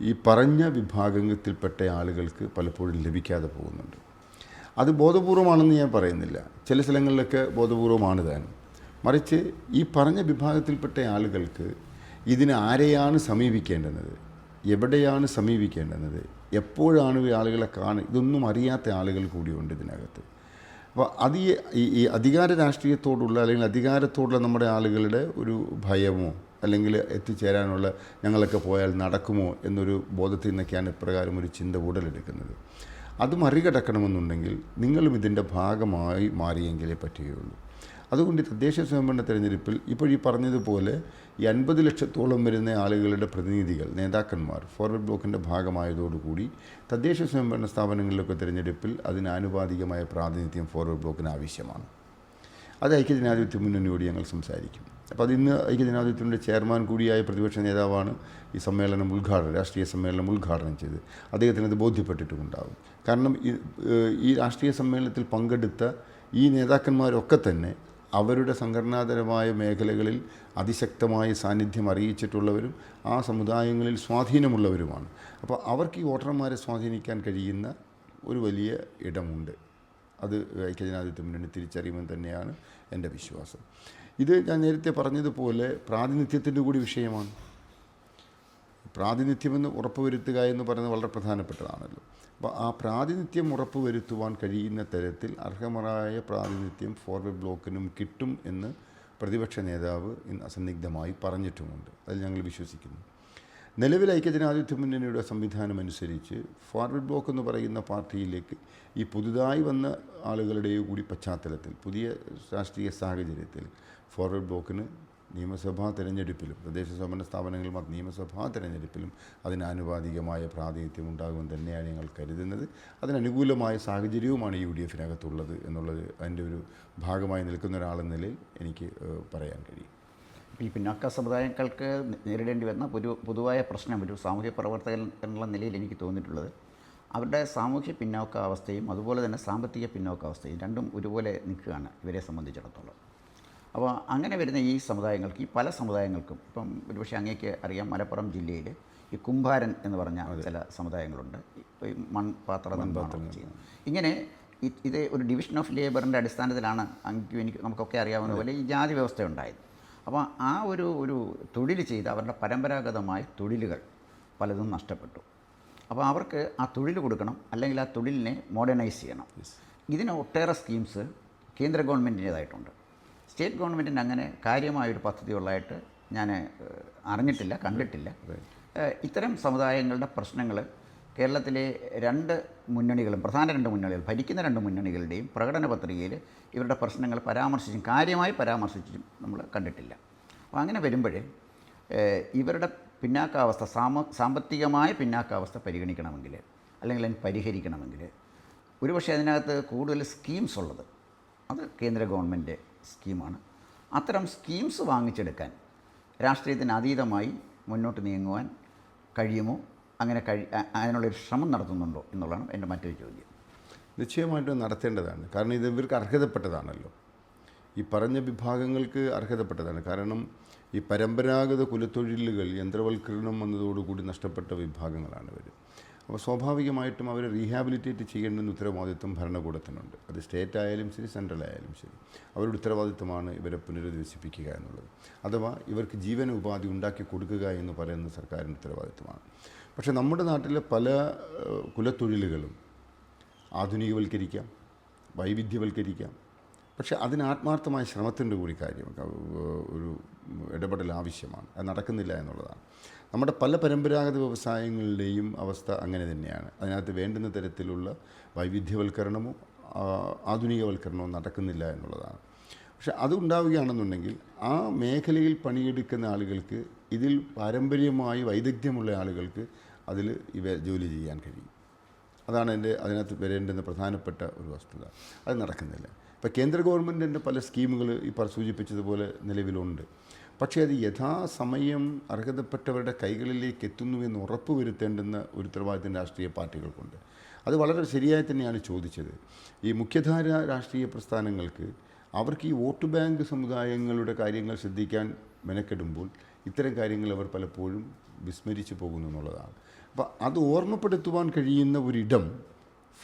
ഈ പറഞ്ഞ വിഭാഗത്തിൽപ്പെട്ട ആളുകൾക്ക് പലപ്പോഴും ലഭിക്കാതെ പോകുന്നുണ്ട്. അത് ബോധപൂർവമാണെന്ന് ഞാൻ പറയുന്നില്ല. ചില സ്ഥലങ്ങളിലൊക്കെ ബോധപൂർവമാണ് താനും മറിച്ച് ഈ പറഞ്ഞ വിഭാഗത്തിൽപ്പെട്ട ആളുകൾക്ക് ഇതിന് ആരെയാണ് സമീപിക്കേണ്ടുന്നത്? എവിടെയാണ് സമീപിക്കേണ്ടുന്നത് എപ്പോഴാണ് ഈ ആളുകളെ കാണുക? ഇതൊന്നും അറിയാത്ത ആളുകൾ കൂടിയുണ്ട് ഇതിനകത്ത്. അപ്പോൾ അത് ഈ അധികാര രാഷ്ട്രീയത്തോടുള്ള അല്ലെങ്കിൽ അധികാരത്തോടുള്ള നമ്മുടെ ആളുകളുടെ ഒരു ഭയമോ അല്ലെങ്കിൽ എത്തിച്ചേരാനുള്ള ഞങ്ങളൊക്കെ പോയാൽ നടക്കുമോ എന്നൊരു ബോധത്തിൽ നിന്നൊക്കെയാണ് ഇപ്രകാരം ഒരു ചിന്ത ഉടലെടുക്കുന്നത്. അത് മറികടക്കണമെന്നുണ്ടെങ്കിൽ നിങ്ങളും ഇതിന്റെ ഭാഗമായി മാറിയെങ്കിലേ പറ്റുകയുള്ളൂ. അതുകൊണ്ട് തദ്ദേശ സ്വയംഭരണ തെരഞ്ഞെടുപ്പിൽ ഇപ്പോൾ ഈ പറഞ്ഞതുപോലെ ഈ അൻപത് ലക്ഷത്തോളം വരുന്ന ആളുകളുടെ പ്രതിനിധികൾ നേതാക്കന്മാർ ഫോർവേഡ് ബ്ലോക്കിന്റെ ഭാഗമായതോടുകൂടി തദ്ദേശ സ്വയംഭരണ സ്ഥാപനങ്ങളിലൊക്കെ തിരഞ്ഞെടുപ്പിൽ അതിന് ആനുപാതികമായ പ്രാതിനിധ്യം ഫോർവേഡ് ബ്ലോക്കിന് ആവശ്യമാണ്. അത് ഐക്യജനാധിപത്യ മുന്നണിയോട് ഞങ്ങൾ സംസാരിക്കും. അപ്പോൾ അത് ഇന്ന് ഐക്യജനാധിപത്യത്തിന്റെ ചെയർമാൻ കൂടിയായ പ്രതിപക്ഷ നേതാവാണ് ഈ സമ്മേളനം ഉദ്ഘാടനം രാഷ്ട്രീയ സമ്മേളനം ഉദ്ഘാടനം ചെയ്ത് അദ്ദേഹത്തിന് അത് ബോധ്യപ്പെട്ടിട്ടുമുണ്ടാകും കാരണം ഈ ഈ രാഷ്ട്രീയ സമ്മേളനത്തിൽ പങ്കെടുത്ത ഈ നേതാക്കന്മാരൊക്കെ തന്നെ അവരുടെ സംഘടനാതരമായ മേഖലകളിൽ അതിശക്തമായ സാന്നിധ്യം അറിയിച്ചിട്ടുള്ളവരും ആ സമുദായങ്ങളിൽ സ്വാധീനമുള്ളവരുമാണ്. അപ്പോൾ അവർക്ക് ഈ വോട്ടർമാരെ സ്വാധീനിക്കാൻ കഴിയുന്ന ഒരു വലിയ ഇടമുണ്ട്. അത് ഐക്യജനാധിപത്യ മുന്നണി തിരിച്ചറിയുമെന്ന് തന്നെയാണ് എന്റെ വിശ്വാസം. ഇത് ഞാൻ നേരത്തെ പറഞ്ഞതുപോലെ പ്രാതിനിധ്യത്തിന്റെ കൂടി വിഷയമാണ്. പ്രാതിനിധ്യമെന്ന് ഉറപ്പുവരുത്തുക എന്ന് പറയുന്നത് വളരെ പ്രധാനപ്പെട്ടതാണല്ലോ. ആ പ്രാതിനിധ്യം ഉറപ്പുവരുത്തുവാൻ കഴിയുന്ന തരത്തിൽ അർഹമറായ പ്രാതിനിധ്യം ഫോർവേഡ് ബ്ലോക്കിനും കിട്ടും എന്ന് പ്രതിപക്ഷ നേതാവ് ഇന്ന് അസന്നിഗ്ധമായി പറഞ്ഞിട്ടുമുണ്ട്. അതിൽ ഞങ്ങൾ വിശ്വസിക്കുന്നു. നിലവിൽ ഐക്യജനാധിപത്യ മുന്നണിയുടെ സംവിധാനം അനുസരിച്ച് ഫോർവേഡ് ബ്ലോക്ക് എന്ന് പറയുന്ന പാർട്ടിയിലേക്ക് ഈ പുതുതായി വന്ന ആളുകളുടെ കൂടി പശ്ചാത്തലത്തിൽ പുതിയ രാഷ്ട്രീയ സാഹചര്യത്തിൽ ഫോർവേഡ് ബ്ലോക്കിന് നിയമസഭാ തിരഞ്ഞെടുപ്പിലും തദ്ദേശ സ്വയംഭരണ സ്ഥാപനങ്ങളിൽ നിയമസഭാ തെരഞ്ഞെടുപ്പിലും അതിന് ആനുപാതികമായ പ്രാതിനിധ്യം ഉണ്ടാകുമെന്ന് തന്നെയാണ് ഞങ്ങൾ കരുതുന്നത്. അതിനനുകൂലമായ സാഹചര്യവുമാണ് യു ഡി എഫിനകത്തുള്ളത് എന്നുള്ളത് അതിന്റെ ഒരു ഭാഗമായി നിൽക്കുന്ന ഒരാളെന്ന നിലയിൽ എനിക്ക് പറയാൻ കഴിയും. ഈ പിന്നാക്ക സമുദായങ്ങൾക്ക് നേരിടേണ്ടി വന്ന ഒരു പൊതുവായ പ്രശ്നം ഒരു സാമൂഹ്യ പ്രവർത്തകൻ എന്നുള്ള നിലയിൽ എനിക്ക് തോന്നിയിട്ടുള്ളത്. അവരുടെ സാമൂഹ്യ പിന്നോക്കാവസ്ഥയും അതുപോലെ തന്നെ സാമ്പത്തിക പിന്നോക്കാവസ്ഥയും രണ്ടും ഒരുപോലെ നിൽക്കുകയാണ് ഇവരെ സംബന്ധിച്ചിടത്തോളം. അപ്പോൾ അങ്ങനെ വരുന്ന ഈ സമുദായങ്ങൾക്ക് ഈ പല സമുദായങ്ങൾക്കും ഇപ്പം ഒരുപക്ഷെ അങ്ങേക്ക് അറിയാം മലപ്പുറം ജില്ലയിൽ ഈ കുംഭാരൻ എന്ന് പറഞ്ഞ ചില സമുദായങ്ങളുണ്ട്. ഈ മൺപാത്ര നിർമ്മാണം ചെയ്യുന്നത്. ഇങ്ങനെ ഇത് ഒരു ഡിവിഷൻ ഓഫ് ലേബറിന്റെ അടിസ്ഥാനത്തിലാണ് അങ്ങ് എനിക്ക് നമുക്കൊക്കെ അറിയാവുന്ന പോലെ ഈ ജാതി വ്യവസ്ഥ ഉണ്ടായത്. അപ്പോൾ ആ ഒരു ഒരു തൊഴിൽ ചെയ്ത് അവരുടെ പരമ്പരാഗതമായ തൊഴിലുകൾ പലതും നഷ്ടപ്പെട്ടു. അപ്പോൾ അവർക്ക് ആ തൊഴിൽ കൊടുക്കണം അല്ലെങ്കിൽ ആ തൊഴിലിനെ മോഡേണൈസ് ചെയ്യണം. ഇതിന് ഒട്ടേറെ സ്കീംസ് കേന്ദ്ര ഗവൺമെന്റിന്റേതായിട്ടുണ്ട് സ്റ്റേറ്റ് ഗവൺമെന്റിന് അങ്ങനെ കാര്യമായൊരു പദ്ധതി ഉള്ളതായിട്ട് ഞാൻ അറിഞ്ഞിട്ടില്ല കണ്ടിട്ടില്ല. ഇത്തരം സമുദായങ്ങളുടെ പ്രശ്നങ്ങൾ കേരളത്തിലെ രണ്ട് മുന്നണികളും പ്രധാന രണ്ട് മുന്നണികൾ ഭരിക്കുന്ന രണ്ട് മുന്നണികളുടെയും പ്രകടന പത്രികയിൽ ഇവരുടെ പ്രശ്നങ്ങൾ പരാമർശിച്ചും കാര്യമായി പരാമർശിച്ചും നമ്മൾ കണ്ടിട്ടില്ല. അപ്പോൾ അങ്ങനെ വരുമ്പോഴേ ഇവരുടെ പിന്നാക്കാവസ്ഥ സാമ സാമ്പത്തികമായ പിന്നാക്കാവസ്ഥ പരിഗണിക്കണമെങ്കിൽ അല്ലെങ്കിൽ അതിന് പരിഹരിക്കണമെങ്കിൽ ഒരുപക്ഷെ അതിനകത്ത് കൂടുതൽ സ്കീംസ് ഉള്ളത്. അത് കേന്ദ്ര ഗവൺമെന്റ് സ്കീമാണ്. അത്തരം സ്കീംസ് വാങ്ങിച്ചെടുക്കാൻ രാഷ്ട്രീയത്തിന് അതീതമായി മുന്നോട്ട് നീങ്ങുവാൻ കഴിയുമോ? അങ്ങനെ കഴി അതിനുള്ളൊരു ശ്രമം നടത്തുന്നുണ്ടോ എന്നുള്ളതാണ് എന്റെ മറ്റൊരു ചോദ്യം. നിശ്ചയമായിട്ടും നടത്തേണ്ടതാണ്. കാരണം ഇത് ഇവർക്ക് അർഹതപ്പെട്ടതാണല്ലോ. ഈ പറഞ്ഞ വിഭാഗങ്ങൾക്ക് അർഹതപ്പെട്ടതാണ്. കാരണം ഈ പരമ്പരാഗത കുലത്തൊഴിലുകൾ യന്ത്രവൽക്കരണം വന്നതോടുകൂടി നഷ്ടപ്പെട്ട വിഭാഗങ്ങളാണ് ഇവർ അപ്പോൾ സ്വാഭാവികമായിട്ടും അവരെ റീഹാബിലിറ്റേറ്റ് ചെയ്യേണ്ടുന്ന ഉത്തരവാദിത്വം ഭരണകൂടത്തിനുണ്ട്. അത് സ്റ്റേറ്റ് ആയാലും ശരി സെൻട്രൽ ആയാലും ശരി. അവരുടെ ഉത്തരവാദിത്വമാണ് ഇവരെ പുനരധിവസിപ്പിക്കുക എന്നുള്ളത്. അഥവാ ഇവർക്ക് ജീവന ഉപാധി ഉണ്ടാക്കി കൊടുക്കുക എന്ന് പറയുന്നത് സർക്കാരിന്റെ ഉത്തരവാദിത്വമാണ്. പക്ഷേ നമ്മുടെ നാട്ടിലെ പല കുലത്തൊഴിലുകളും ആധുനികവൽക്കരിക്കാം വൈവിധ്യവൽക്കരിക്കാം. പക്ഷേ അതിന് ആത്മാർത്ഥമായ ശ്രമത്തിന്റെ കൂടി കാര്യം ഒരു ഇടപെടൽ ആവശ്യമാണ്. അത് നടക്കുന്നില്ല എന്നുള്ളതാണ്. നമ്മുടെ പല പരമ്പരാഗത വ്യവസായങ്ങളുടെയും അവസ്ഥ അങ്ങനെ തന്നെയാണ്. അതിനകത്ത് വേണ്ടുന്ന തരത്തിലുള്ള വൈവിധ്യവൽക്കരണമോ ആധുനികവൽക്കരണമോ നടക്കുന്നില്ല എന്നുള്ളതാണ്. പക്ഷെ അതുണ്ടാവുകയാണെന്നുണ്ടെങ്കിൽ ആ മേഖലയിൽ പണിയെടുക്കുന്ന ആളുകൾക്ക് ഇതിൽ പാരമ്പര്യമായി വൈദഗ്ധ്യമുള്ള ആളുകൾക്ക് അതിൽ ഇവ ജോലി ചെയ്യാൻ കഴിയും. അതാണ് എന്റെ അതിനകത്ത് വരേണ്ടുന്ന പ്രധാനപ്പെട്ട ഒരു വസ്തുത. അത് നടക്കുന്നില്ല. ഇപ്പോൾ കേന്ദ്ര ഗവൺമെന്റിന്റെ പല സ്കീമുകൾ പറ സൂചിപ്പിച്ചതുപോലെ നിലവിലുണ്ട്. പക്ഷേ അത് യഥാസമയം അർഹതപ്പെട്ടവരുടെ കൈകളിലേക്ക് എത്തുന്നു എന്ന് ഉറപ്പ് വരുത്തേണ്ടുന്ന ഒരു ഉത്തരവാദിത്തം രാഷ്ട്രീയ പാർട്ടികൾക്കുണ്ട്. അത് വളരെ ശരിയായി തന്നെയാണ് ചോദിച്ചത്. ഈ മുഖ്യധാര രാഷ്ട്രീയ പ്രസ്ഥാനങ്ങൾക്ക് അവർക്ക് ഈ വോട്ട് ബാങ്ക് സമുദായങ്ങളുടെ കാര്യങ്ങൾ ശ്രദ്ധിക്കാൻ മെനക്കെടുമ്പോൾ ഇത്തരം കാര്യങ്ങൾ അവർ പലപ്പോഴും വിസ്മരിച്ചു പോകുന്നു എന്നുള്ളതാണ്. അപ്പോൾ അത് ഓർമ്മപ്പെടുത്തുവാൻ കഴിയുന്ന ഒരിടം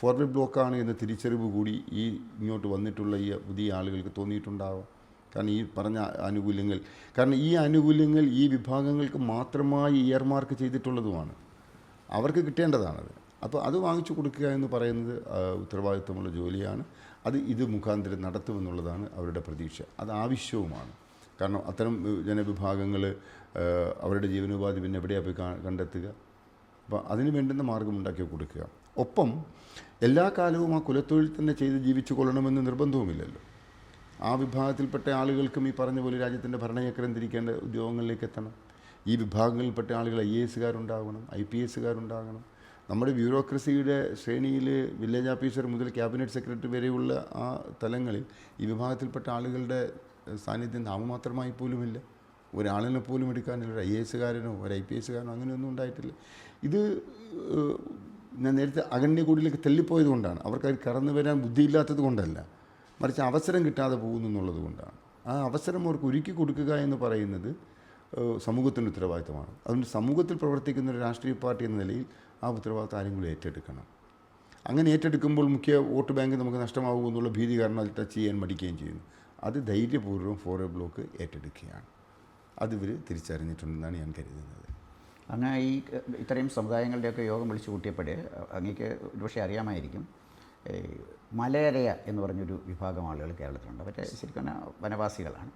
ഫോർവേഡ് ബ്ലോക്കാണ് എന്ന തിരിച്ചറിവ് കൂടി ഈ ഇങ്ങോട്ട് വന്നിട്ടുള്ള ഈ പുതിയ ആളുകൾക്ക് തോന്നിയിട്ടുണ്ടാവാം. കാരണം ഈ പറഞ്ഞ ആനുകൂല്യങ്ങൾ. കാരണം ഈ ആനുകൂല്യങ്ങൾ ഈ വിഭാഗങ്ങൾക്ക് മാത്രമായി ഇയർമാർക്ക് ചെയ്തിട്ടുള്ളതുമാണ്. അവർക്ക് കിട്ടേണ്ടതാണത്. അപ്പോൾ അത് വാങ്ങിച്ചു കൊടുക്കുക എന്ന് പറയുന്നത് ഉത്തരവാദിത്വമുള്ള ജോലിയാണ്. അത് ഇത് മുഖാന്തരം നടത്തുമെന്നുള്ളതാണ് അവരുടെ പ്രതീക്ഷ. അത് ആവശ്യവുമാണ്. കാരണം അത്തരം ജനവിഭാഗങ്ങൾ അവരുടെ ജീവനോപാധി പിന്നെ എവിടെയാണ് പോയി കണ്ടെത്തുക? അപ്പോൾ അതിന് വേണ്ടുന്ന മാർഗമുണ്ടാക്കി കൊടുക്കുക. ഒപ്പം എല്ലാ കാലവും ആ കുലത്തൊഴിൽ തന്നെ ചെയ്ത് ജീവിച്ചു കൊള്ളണമെന്ന് നിർബന്ധവുമില്ലല്ലോ. ആ വിഭാഗത്തിൽപ്പെട്ട ആളുകൾക്കും ഈ പറഞ്ഞ പോലെ രാജ്യത്തിന്റെ ഭരണചക്രം തിരിക്കേണ്ട ഉദ്യോഗങ്ങളിലേക്ക് എത്തണം. ഈ വിഭാഗങ്ങളിൽപ്പെട്ട ആളുകൾ ഐ എ എസുകാരുണ്ടാകണം ഐ പി എസുകാരുണ്ടാകണം നമ്മുടെ ബ്യൂറോക്രസിയുടെ ശ്രേണിയിൽ വില്ലേജ് ഓഫീസർ മുതൽ ക്യാബിനറ്റ് സെക്രട്ടറി വരെയുള്ള ആ തലങ്ങളിൽ ഈ വിഭാഗത്തിൽപ്പെട്ട ആളുകളുടെ സാന്നിധ്യം നാമമാത്രമായി പോലുമില്ല. ഒരാളിനെ പോലും എടുക്കാനില്ല ഒരു ഐ എ എസുകാരനോ ഒരു ഐ പി എസുകാരനോ അങ്ങനെയൊന്നും ഉണ്ടായിട്ടില്ല. ഇത് ഞാൻ നേരത്തെ അഗണ്യകൂടിലേക്ക് തള്ളിപ്പോയത് കൊണ്ടാണ് അവർക്ക് അതിൽ കടന്നു വരാൻ ബുദ്ധിയില്ലാത്തത് കൊണ്ടല്ല. മറിച്ച് അവസരം കിട്ടാതെ പോകുന്നു എന്നുള്ളത് കൊണ്ടാണ്. ആ അവസരം അവർക്ക് ഒരുക്കി കൊടുക്കുക എന്ന് പറയുന്നത് സമൂഹത്തിന്റെ ഉത്തരവാദിത്തമാണ്. അതുകൊണ്ട് സമൂഹത്തിൽ പ്രവർത്തിക്കുന്ന ഒരു രാഷ്ട്രീയ പാർട്ടി എന്ന നിലയിൽ ആ ഉത്തരവാദിത്തം ആരെങ്കിലും ഏറ്റെടുക്കണം. അങ്ങനെ ഏറ്റെടുക്കുമ്പോൾ മുഖ്യ വോട്ട് ബാങ്ക് നമുക്ക് നഷ്ടമാകും എന്നുള്ള ഭീതി കാരണം അത് ടച്ച് ചെയ്യാൻ മടിക്കുകയും ചെയ്യുന്നു. അത് ധൈര്യപൂർവം ഫോറേ ബ്ലോക്ക് ഏറ്റെടുക്കുകയാണ്. അതിവർ തിരിച്ചറിഞ്ഞിട്ടുണ്ടെന്നാണ് ഞാൻ കരുതുന്നത്. അങ്ങനെ ഈ ഇത്രയും സമുദായങ്ങളുടെയൊക്കെ യോഗം വിളിച്ചു കൂട്ടിയപ്പോൾ അങ്ങേക്ക് ഒരുപക്ഷെ അറിയാമായിരിക്കും. മലയരയ എന്ന് പറഞ്ഞൊരു വിഭാഗം ആളുകൾ കേരളത്തിലുണ്ട്. അവരെ ശരിക്കും പറഞ്ഞാൽ വനവാസികളാണ്.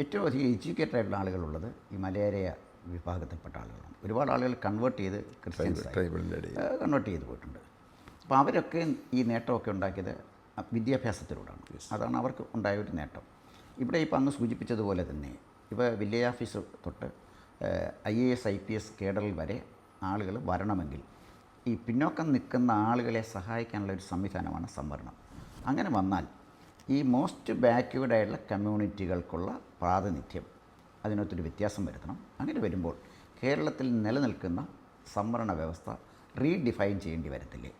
ഏറ്റവും അധികം എഡ്യൂക്കേറ്റഡ് ആയിട്ടുള്ള ആളുകളുള്ളത് ഈ മലേറിയ വിഭാഗത്തിൽപ്പെട്ട ആളുകളാണ്. ഒരുപാട് ആളുകൾ കൺവേർട്ട് ചെയ്ത് ക്രിസ്ത്യൻസ് കൺവേർട്ട് ചെയ്ത് പോയിട്ടുണ്ട്. അപ്പോൾ അവരൊക്കെ ഈ നേട്ടമൊക്കെ ഉണ്ടാക്കിയത് വിദ്യാഭ്യാസത്തിലൂടെയാണ്. അതാണ് അവർക്ക് ഉണ്ടായ ഒരു നേട്ടം. ഇവിടെ ഇപ്പോൾ അങ്ങ് സൂചിപ്പിച്ചതുപോലെ തന്നെ ഇപ്പോൾ വില്ലേജ് ഓഫീസ് തൊട്ട് I A S I P S കേഡറിൽ വരെ ആളുകൾ വരണമെങ്കിൽ ഈ പിന്നോക്കം നിൽക്കുന്ന ആളുകളെ സഹായിക്കാനുള്ള ഒരു സംവിധാനമാണ് സംവരണം. അങ്ങനെ വന്നാൽ ഈ മോസ്റ്റ് ബാക്ക്വേഡ് ആയിട്ടുള്ള കമ്മ്യൂണിറ്റികൾക്കുള്ള പ്രാതിനിധ്യം അതിനകത്തൊരു വ്യത്യാസം വരുത്തണം. അങ്ങനെ വരുമ്പോൾ കേരളത്തിൽ നിലനിൽക്കുന്ന സംവരണ വ്യവസ്ഥ റീഡിഫൈൻ ചെയ്യേണ്ടി വരത്തില്ലേ?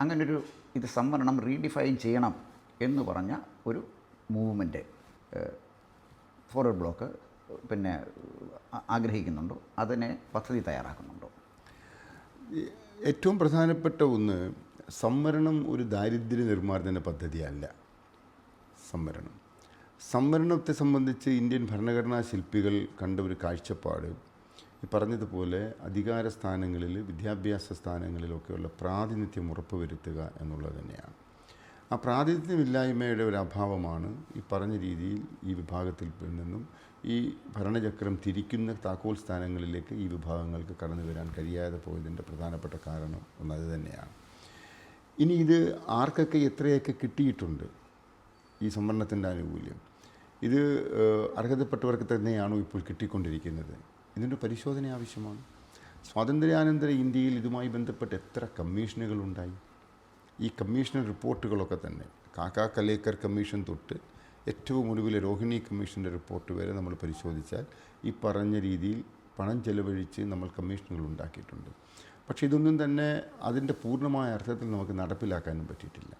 അങ്ങനൊരു ഇത് സംവരണം റീഡിഫൈൻ ചെയ്യണം എന്ന് പറഞ്ഞ ഒരു മൂവ്മെന്റ് ഫോർവേഡ് ബ്ലോക്ക് പിന്നെ ആഗ്രഹിക്കുന്നുണ്ടോ? അതിനെ പദ്ധതി തയ്യാറാക്കുന്നുണ്ടോ? ഏറ്റവും പ്രധാനപ്പെട്ട ഒന്ന് സംവരണം ഒരു ദാരിദ്ര്യ നിർമ്മാർജന പദ്ധതിയല്ല. സംവരണം. സംവരണത്തെ സംബന്ധിച്ച് ഇന്ത്യൻ ഭരണഘടനാ ശില്പികൾ കണ്ട ഒരു കാഴ്ചപ്പാട്. ഈ പറഞ്ഞതുപോലെ അധികാര സ്ഥാനങ്ങളിൽ വിദ്യാഭ്യാസ സ്ഥാനങ്ങളിലൊക്കെയുള്ള പ്രാതിനിധ്യം ഉറപ്പുവരുത്തുക എന്നുള്ളത് തന്നെയാണ്. ആ പ്രാതിനിധ്യമില്ലായ്മയുടെ ഒരു അഭാവമാണ് ഈ പറഞ്ഞ രീതിയിൽ ഈ വിഭാഗത്തിൽ നിന്നും ഈ ഭരണചക്രം തിരിക്കുന്ന താക്കോൽ സ്ഥാനങ്ങളിലേക്ക് ഈ വിഭാഗങ്ങൾക്ക് കടന്നു വരാൻ കഴിയാതെ പോയതിന്റെ പ്രധാനപ്പെട്ട കാരണം ഒന്നത് തന്നെയാണ്. ഇനി ഇത് ആർക്കൊക്കെ എത്രയൊക്കെ കിട്ടിയിട്ടുണ്ട് ഈ സംവരണത്തിന്റെ ആനുകൂല്യം? ഇത് അർഹതപ്പെട്ടവർക്ക് തന്നെയാണോ ഇപ്പോൾ കിട്ടിക്കൊണ്ടിരിക്കുന്നത്? ഇതിന്റെ പരിശോധന ആവശ്യമാണ്. സ്വാതന്ത്ര്യാനന്തര ഇന്ത്യയിൽ ഇതുമായി ബന്ധപ്പെട്ട് എത്ര കമ്മീഷനുകളുണ്ടായി? ഈ കമ്മീഷൻ റിപ്പോർട്ടുകളൊക്കെ തന്നെ. കാക്കാ കലേക്കർ കമ്മീഷൻ തൊട്ട് ഏറ്റവും ഒടുവിലെ രോഹിണി കമ്മീഷന്റെ റിപ്പോർട്ട് വരെ നമ്മൾ പരിശോധിച്ചാൽ ഈ പറഞ്ഞ രീതിയിൽ പണം ചെലവഴിച്ച് നമ്മൾ കമ്മീഷനുകൾ ഉണ്ടാക്കിയിട്ടുണ്ട്. പക്ഷേ ഇതൊന്നും തന്നെ അതിന്റെ പൂർണമായ അർത്ഥത്തിൽ നമുക്ക് നടപ്പിലാക്കാനും പറ്റിയിട്ടില്ല.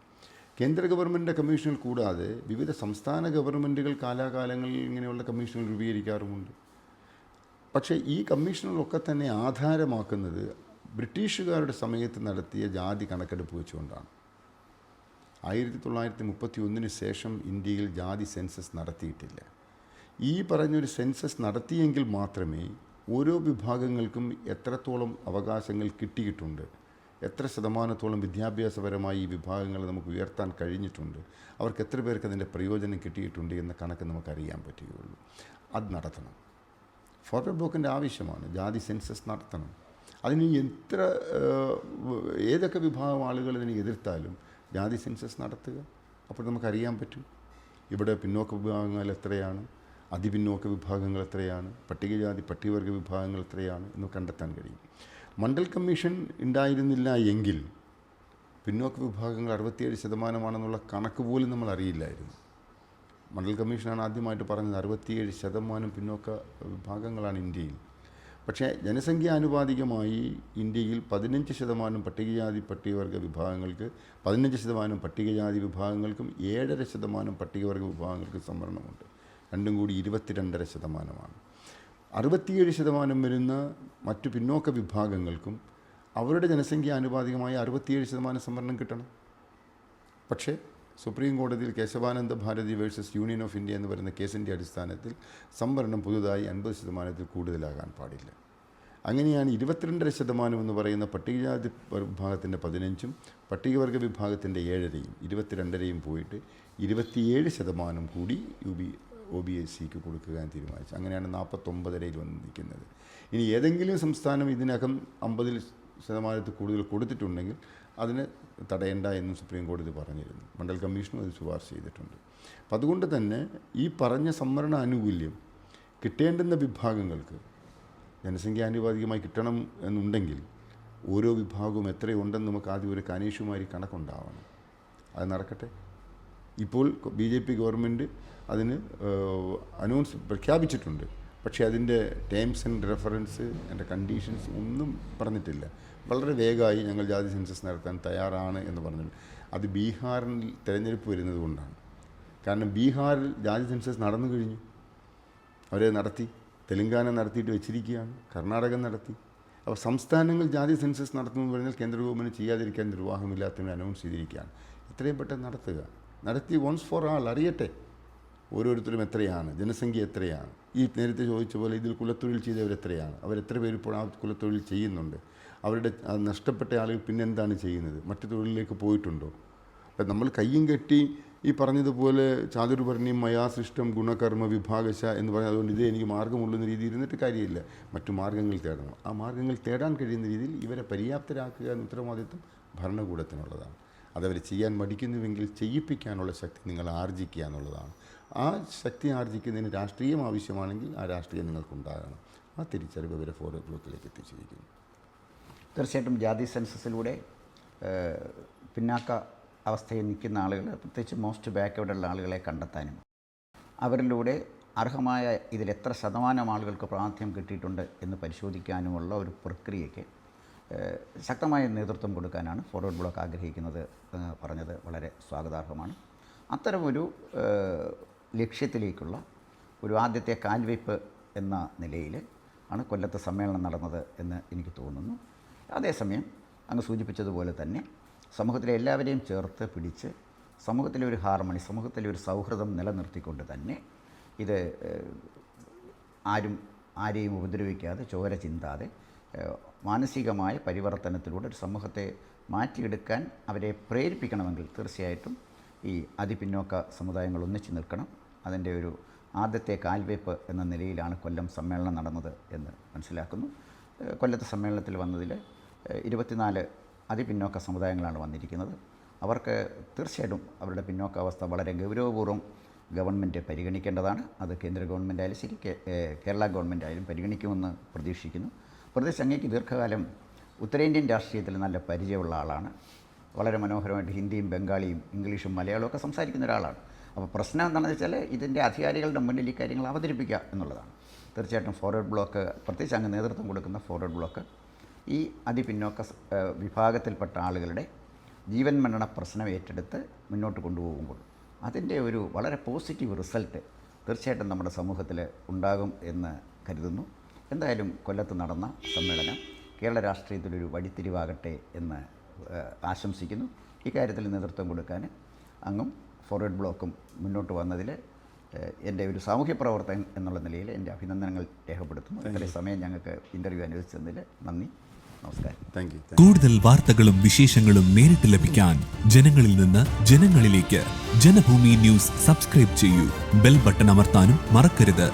കേന്ദ്ര ഗവൺമെന്റിന്റെ കമ്മീഷനുകൾ കൂടാതെ വിവിധ സംസ്ഥാന ഗവൺമെന്റുകൾ കാലാകാലങ്ങളിൽ ഇങ്ങനെയുള്ള കമ്മീഷനുകൾ രൂപീകരിക്കാറുമുണ്ട്. പക്ഷേ ഈ കമ്മീഷനുകളൊക്കെ തന്നെ ആധാരമാക്കുന്നത് ബ്രിട്ടീഷുകാരുടെ സമയത്ത് നടത്തിയ ജാതി കണക്കെടുപ്പ് വെച്ചുകൊണ്ടാണ്. ആയിരത്തി തൊള്ളായിരത്തി മുപ്പത്തി ഒന്നിന് ശേഷം ഇന്ത്യയിൽ ജാതി സെൻസസ് നടത്തിയിട്ടില്ല. ഈ പറഞ്ഞൊരു സെൻസസ് നടത്തിയെങ്കിൽ മാത്രമേ ഓരോ വിഭാഗങ്ങൾക്കും എത്രത്തോളം അവകാശങ്ങൾ കിട്ടിയിട്ടുണ്ട് എത്ര ശതമാനത്തോളം വിദ്യാഭ്യാസപരമായി ഈ വിഭാഗങ്ങളെ നമുക്ക് ഉയർത്താൻ കഴിഞ്ഞിട്ടുണ്ട് അവർക്ക് എത്ര പേർക്ക് അതിന്റെ പ്രയോജനം കിട്ടിയിട്ടുണ്ട് എന്ന കണക്ക് നമുക്കറിയാൻ പറ്റുകയുള്ളൂ. അത് നടത്തണം. ഫോർവേഡ് ബ്ലോക്കിന്റെ ആവശ്യമാണ് ജാതി സെൻസസ് നടത്തണം. അതിന് എത്ര ഏതൊക്കെ വിഭാഗം ആളുകൾ ഇതിനെ എതിർത്താലും ജാതി സെൻസസ് നടത്തുക. അപ്പോൾ നമുക്കറിയാൻ പറ്റും. ഇവിടെ പിന്നോക്ക വിഭാഗങ്ങൾ എത്രയാണ്? അതിപിന്നോക്ക വിഭാഗങ്ങൾ എത്രയാണ്? പട്ടികജാതി പട്ടികവർഗ വിഭാഗങ്ങൾ എത്രയാണ് എന്ന് കണ്ടെത്താൻ കഴിയും. മണ്ഡൽ കമ്മീഷൻ ഉണ്ടായിരുന്നില്ല എങ്കിൽ പിന്നോക്ക വിഭാഗങ്ങൾ അറുപത്തിയേഴ് ശതമാനമാണെന്നുള്ള കണക്ക് പോലും നമ്മൾ അറിയില്ലായിരുന്നു. മണ്ഡൽ കമ്മീഷനാണ് ആദ്യമായിട്ട് പറഞ്ഞത് അറുപത്തിയേഴ് ശതമാനം പിന്നോക്ക വിഭാഗങ്ങളാണ് ഇന്ത്യയിൽ. പക്ഷേ ജനസംഖ്യാനുപാതികമായി ഇന്ത്യയിൽ പതിനഞ്ച് ശതമാനം പട്ടികജാതി പട്ടികവർഗ വിഭാഗങ്ങൾക്ക് പതിനഞ്ച് ശതമാനം പട്ടികജാതി വിഭാഗങ്ങൾക്കും ഏഴര ശതമാനം പട്ടികവർഗ വിഭാഗങ്ങൾക്കും സംവരണമുണ്ട്. രണ്ടും കൂടി ഇരുപത്തിരണ്ടര ശതമാനമാണ്. അറുപത്തിയേഴ് ശതമാനം വരുന്ന മറ്റു പിന്നോക്ക വിഭാഗങ്ങൾക്കും അവരുടെ ജനസംഖ്യ ആനുപാതികമായി അറുപത്തിയേഴ് ശതമാനം സംവരണം കിട്ടണം. പക്ഷേ സുപ്രീം കോടതിയിൽ Kesavananda Bharati versus union of India എന്ന് പറയുന്ന കേസിന്റെ അടിസ്ഥാനത്തിൽ സംവരണം പുതുതായി അൻപത് ശതമാനത്തിൽ കൂടുതലാകാൻ പാടില്ല. അങ്ങനെയാണ് ഇരുപത്തിരണ്ടര ശതമാനം എന്ന് പറയുന്ന പട്ടികജാതി വിഭാഗത്തിന്റെ പതിനഞ്ചും പട്ടികവർഗ വിഭാഗത്തിന്റെ ഏഴരയും ഇരുപത്തിരണ്ടരയും പോയിട്ട് ഇരുപത്തിയേഴ് ശതമാനം കൂടി U B O B S സിക്ക് കൊടുക്കുവാൻ തീരുമാനിച്ചു. അങ്ങനെയാണ് നാൽപ്പത്തൊമ്പതരയിൽ വന്ന് നിൽക്കുന്നത്. ഇനി ഏതെങ്കിലും സംസ്ഥാനം ഇതിനകം അമ്പതിൽ ശതമാനത്തിൽ കൂടുതൽ കൊടുത്തിട്ടുണ്ടെങ്കിൽ അതിന് തടയേണ്ട എന്നും സുപ്രീം കോടതി പറഞ്ഞിരുന്നു. മണ്ഡൽ കമ്മീഷനും അത് ശുപാർശ ചെയ്തിട്ടുണ്ട്. അപ്പം അതുകൊണ്ട് തന്നെ ഈ പറഞ്ഞ സംവരണ ആനുകൂല്യം കിട്ടേണ്ടുന്ന വിഭാഗങ്ങൾക്ക് ജനസംഖ്യാനുപാതികമായി കിട്ടണം എന്നുണ്ടെങ്കിൽ ഓരോ വിഭാഗവും എത്രയുണ്ടെന്ന് നമുക്ക് ആദ്യം ഒരു കനീഷുമാരി കണക്കുണ്ടാവണം. അത് നടക്കട്ടെ. ഇപ്പോൾ ബി ജെ പി ഗവൺമെന്റ് അതിന് അനൗൺസ് പ്രഖ്യാപിച്ചിട്ടുണ്ട്. പക്ഷേ അതിന്റെ ടേംസ് ആൻഡ് റെഫറൻസ് അതിന്റെ കണ്ടീഷൻസ് ഒന്നും പറഞ്ഞിട്ടില്ല. വളരെ വേഗമായി ഞങ്ങൾ ജാതി സെൻസസ് നടത്താൻ തയ്യാറാണ് എന്ന് പറഞ്ഞു. അത് ബീഹാറിൽ തിരഞ്ഞെടുപ്പ് വരുന്നത് കൊണ്ടാണ്. കാരണം ബീഹാറിൽ ജാതി സെൻസസ് നടന്നു കഴിഞ്ഞു. അവരെ നടത്തി. തെലങ്കാന നടത്തിയിട്ട് വെച്ചിരിക്കുകയാണ്. കർണാടകം നടത്തി. അപ്പോൾ സംസ്ഥാനങ്ങൾ ജാതി സെൻസസ് നടത്തുമെന്ന് പറഞ്ഞാൽ കേന്ദ്ര ഗവൺമെന്റ് ചെയ്യാതിരിക്കാൻ നിർവാഹമില്ലാത്തതിന് അനൗൺസ് ചെയ്തിരിക്കുകയാണ്. എത്രയും പെട്ടെന്ന് നടത്തുക. നടത്തി വൺസ് ഫോർ ആൾ അറിയട്ടെ. ഓരോരുത്തരും എത്രയാണ്? ജനസംഖ്യ എത്രയാണ്? ഈ നേരത്തെ ചോദിച്ച പോലെ ഇതിൽ കുലത്തൊഴിൽ ചെയ്തവർ എത്രയാണ്? അവരെത്ര പേര് ഇപ്പോൾ ആ കുലത്തൊഴിൽ ചെയ്യുന്നുണ്ട്? അവരുടെ നഷ്ടപ്പെട്ട ആളുകൾ പിന്നെന്താണ് ചെയ്യുന്നത്? മറ്റു തൊഴിലിലേക്ക് പോയിട്ടുണ്ടോ? അപ്പം നമ്മൾ കയ്യും കെട്ടി ഈ പറഞ്ഞതുപോലെ ചാതുർഭരണി മയാസൃഷ്ടം ഗുണകർമ്മ വിഭാഗശ എന്ന് പറഞ്ഞാൽ അതുകൊണ്ട് ഇതേ എനിക്ക് മാർഗമുള്ളുന്ന രീതിയിൽ ഇരുന്നിട്ട് കാര്യമില്ല. മറ്റു മാർഗങ്ങൾ തേടണം. ആ മാർഗങ്ങൾ തേടാൻ കഴിയുന്ന രീതിയിൽ ഇവരെ പര്യാപ്തരാക്കുക എന്ന ഉത്തരവാദിത്വം ഭരണകൂടത്തിനുള്ളതാണ്. അതവർ ചെയ്യാൻ മടിക്കുന്നുവെങ്കിൽ ചെയ്യിപ്പിക്കാനുള്ള ശക്തി നിങ്ങൾ ആർജിക്കുക എന്നുള്ളതാണ്. ആ ശക്തി ആർജിക്കുന്നതിന് രാഷ്ട്രീയം ആവശ്യമാണെങ്കിൽ ആ രാഷ്ട്രീയം നിങ്ങൾക്കുണ്ടാകണം. ആ തിരിച്ചറിവ് ഇവരെ ഫോറോ ബ്ലോക്കിലേക്ക് എത്തിച്ചിരിക്കുന്നു. തീർച്ചയായിട്ടും ജാതി സെൻസസിലൂടെ പിന്നാക്ക അവസ്ഥയിൽ നിൽക്കുന്ന ആളുകൾ പ്രത്യേകിച്ച് മോസ്റ്റ് ബാക്ക്വേർഡുള്ള ആളുകളെ കണ്ടെത്താനും അവരിലൂടെ അർഹമായ ഇതിൽ എത്ര ശതമാനം ആളുകൾക്ക് പ്രാതിനിധ്യം കിട്ടിയിട്ടുണ്ട് എന്ന് പരിശോധിക്കാനുമുള്ള ഒരു പ്രക്രിയയ്ക്ക് ശക്തമായ നേതൃത്വം കൊടുക്കാനാണ് ഫോർവേഡ് ബ്ലോക്ക് ആഗ്രഹിക്കുന്നത് പറഞ്ഞത് വളരെ സ്വാഗതാർഹമാണ്. അത്തരമൊരു ലക്ഷ്യത്തിലേക്കുള്ള ഒരു ആദ്യത്തെ കാൽവയ്പ് എന്ന നിലയിൽ ആണ് കൊല്ലത്ത് സമ്മേളനം നടന്നത് എന്ന് എനിക്ക് തോന്നുന്നു. അതേസമയം അങ്ങ് സൂചിപ്പിച്ചതുപോലെ തന്നെ സമൂഹത്തിലെ എല്ലാവരെയും ചേർത്ത് പിടിച്ച് സമൂഹത്തിലെ ഒരു ഹാർമണി സമൂഹത്തിലെ ഒരു സൗഹൃദം നിലനിർത്തിക്കൊണ്ട് തന്നെ ഇത് ആരും ആരെയും ഉപദ്രവിക്കാതെ ചോര ചിന്താതെ മാനസികമായ പരിവർത്തനത്തിലൂടെ ഒരു സമൂഹത്തെ മാറ്റിയെടുക്കാൻ അവരെ പ്രേരിപ്പിക്കണമെങ്കിൽ തീർച്ചയായിട്ടും ഈ അതിപിന്നോക്ക സമുദായങ്ങൾ ഒന്നിച്ചു നിൽക്കണം. അതിന്റെ ഒരു ആദ്യത്തെ കാൽവയ്പ് എന്ന നിലയിലാണ് കൊല്ലം സമ്മേളനം നടന്നത് എന്ന് മനസ്സിലാക്കുന്നു. കൊല്ലത്തെ സമ്മേളനത്തിൽ വന്നതിൽ ഇരുപത്തിനാല് അതിപിന്നോക്ക സമുദായങ്ങളാണ് വന്നിരിക്കുന്നത്. അവർക്ക് തീർച്ചയായിട്ടും അവരുടെ പിന്നോക്ക അവസ്ഥ വളരെ ഗൗരവപൂർവം ഗവൺമെന്റ് പരിഗണിക്കേണ്ടതാണ്. അത് കേന്ദ്ര ഗവൺമെന്റ് ആയാലും ശരി കേരള ഗവൺമെന്റ് ആയാലും പരിഗണിക്കുമെന്ന് പ്രതീക്ഷിക്കുന്നു. പ്രത്യേകിച്ച് അങ്ങേക്ക് ദീർഘകാലം ഉത്തരേന്ത്യൻ രാഷ്ട്രീയത്തിൽ നല്ല പരിചയമുള്ള ആളാണ്. വളരെ മനോഹരമായിട്ട് ഹിന്ദിയും ബംഗാളിയും ഇംഗ്ലീഷും മലയാളവും ഒക്കെ സംസാരിക്കുന്ന ഒരാളാണ്. അപ്പോൾ പ്രശ്നം എന്താണെന്ന് വെച്ചാൽ ഇതിന്റെ അധികാരികളുടെ മുന്നിൽ ഈ കാര്യങ്ങൾ അവതരിപ്പിക്കുക എന്നുള്ളതാണ്. തീർച്ചയായിട്ടും ഫോർവേഡ് ബ്ലോക്ക് പ്രത്യേകിച്ച് അങ്ങ് നേതൃത്വം കൊടുക്കുന്ന ഫോർവേഡ് ബ്ലോക്ക് ഈ അതിപിന്നോക്ക വിഭാഗത്തിൽപ്പെട്ട ആളുകളുടെ ജീവൻ മരണ പ്രശ്നം ഏറ്റെടുത്ത് മുന്നോട്ട് കൊണ്ടുപോകുമ്പോൾ അതിന്റെ ഒരു വളരെ പോസിറ്റീവ് റിസൾട്ട് തീർച്ചയായിട്ടും നമ്മുടെ സമൂഹത്തിൽ ഉണ്ടാകും എന്ന് കരുതുന്നു. എന്തായാലും കൊല്ലത്ത് നടന്ന സമ്മേളനം കേരള രാഷ്ട്രീയത്തിലൊരു വഴിത്തിരിവാകട്ടെ എന്ന് ആശംസിക്കുന്നു. ഇക്കാര്യത്തിൽ നേതൃത്വം കൊടുക്കാൻ അങ്ങും ഫോർവേഡ് ബ്ലോക്കും മുന്നോട്ട് വന്നതിൽ എന്റെ ഒരു സാമൂഹ്യ പ്രവർത്തകൻ എന്നുള്ള നിലയിൽ എന്റെ അഭിനന്ദനങ്ങൾ രേഖപ്പെടുത്തുന്നു. ഇത്രയും സമയം ഞങ്ങൾക്ക് ഇന്റർവ്യൂ അനുവദിച്ചതിൽ നന്ദി. നമസ്കാരം. താങ്ക് കൂടുതൽ വാർത്തകളും വിശേഷങ്ങളും നേരിട്ട് ലഭിക്കാൻ ജനങ്ങളിൽ നിന്ന് ജനങ്ങളിലേക്ക് ജനഭൂമി ന്യൂസ് സബ്സ്ക്രൈബ് ചെയ്യൂ. ബെൽ ബട്ടൺ അമർത്താനും മറക്കരുത്.